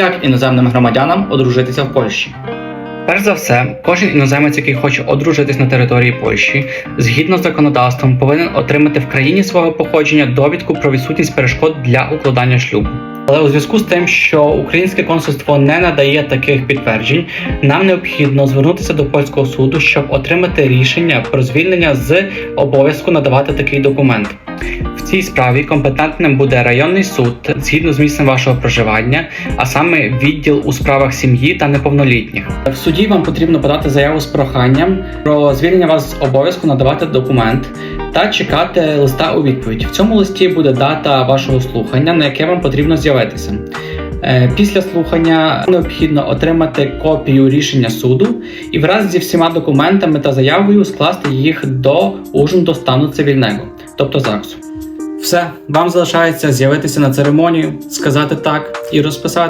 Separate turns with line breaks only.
Як іноземним громадянам одружитися в Польщі? Перш за все, кожен іноземець, який хоче одружитись на території Польщі, згідно з законодавством, повинен отримати в країні свого походження довідку про відсутність перешкод для укладання шлюбу. Але у зв'язку з тим, що українське консульство не надає таких підтверджень, нам необхідно звернутися до польського суду, щоб отримати рішення про звільнення з обов'язку надавати такий документ. В цій справі компетентним буде районний суд згідно з місцем вашого проживання, а саме відділ у справах сім'ї та неповнолітніх. В суді вам потрібно подати заяву з проханням про звільнення вас з обов'язку надавати документ та чекати листа у відповідь. В цьому листі буде дата вашого слухання, на яке вам потрібно з'явитися. Е, Після слухання необхідно отримати копію рішення суду і враз зі всіма документами та заявою скласти їх до ужин стану цивільного, тобто ЗАГСу. Все, вам залишається з'явитися на церемонію, сказати так і розписати.